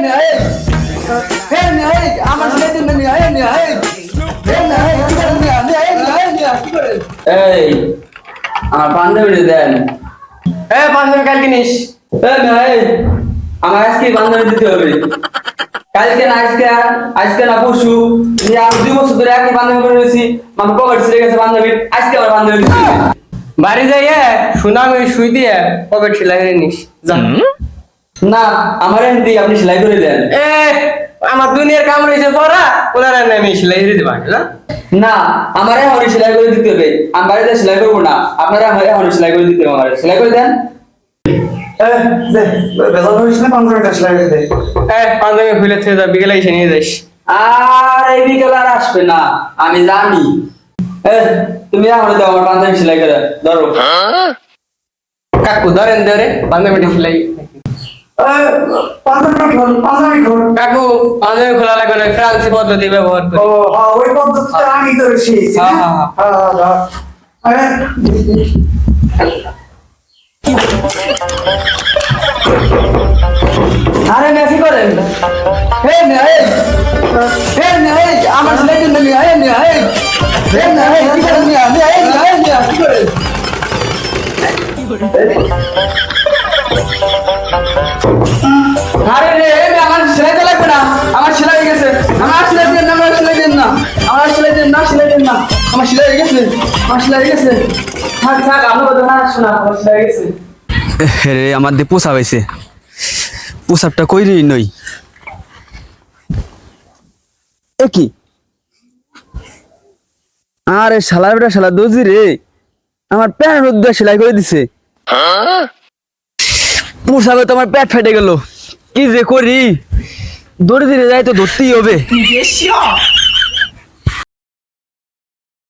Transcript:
এই আমার ছেলে দিন। এ কালকে নিস। আজকে বান্ধবী দিতে হবে। কালকে না আজকে আজকে না পরশু। যে আমি দুই বছর ধরে একই বান্ধবী করে রয়েছি। আমার পকেট ছিঁড়ে গেছে বান্ধবীর আজকে আমার বান্ধবী দিতে হবে। বাড়ি যাইয়ে সুনাম ওই শুই দিয়ে পকেট সেলাই করে নিস। যা। না আমার এমনি আপনি সেলাই করে দেন। এ আমার দুনিয়ার কাম রয়েছে পড়া। ওনারা আমি সেলাই করে দিবা না? না আমার এখন সেলাই করে দিতে হবে। আমি বাড়িতে সেলাই করব না আপনারা আমার এখন সেলাই করে দিতে হবে আমার। সেলাই করে দেন। আমি জানি। এ, তুমি দাও আমার সেলাই করে ধরো। কাকু ধরেন ধরে বান্ধবীটা সেলাই। ও ওই পদ্ধতিটা আমি তো আরে কি করেন। হে এই হে আমার মিয়া? এই হে কি করেন? আরে রে আমার সেলাই তো লাগবে না। আমার সেলাই গেছে। আমার সেলাই দেন না আমার সেলাই দেন না। আমার সেলাই দেন না সেলাই দেন না। আমার সেলাই গেছে। আমার সেলাই গেছে। থাক থাক আমার কথা না শোনা আমার সেলাই গেছে। রে আমার দিয়ে পোষা পাইছে পোশাকটা কইরি নই? এ কি? আরে শালা বেটা শালা দোজি রে। আমার প্যান্ট রোদ্দ সেলাই করে দিছে। পোশাকে তোমার পেট ফেটে গেল। কি যে করি? দৌড়ে ধীরে যাই তো ধরতেই হবে।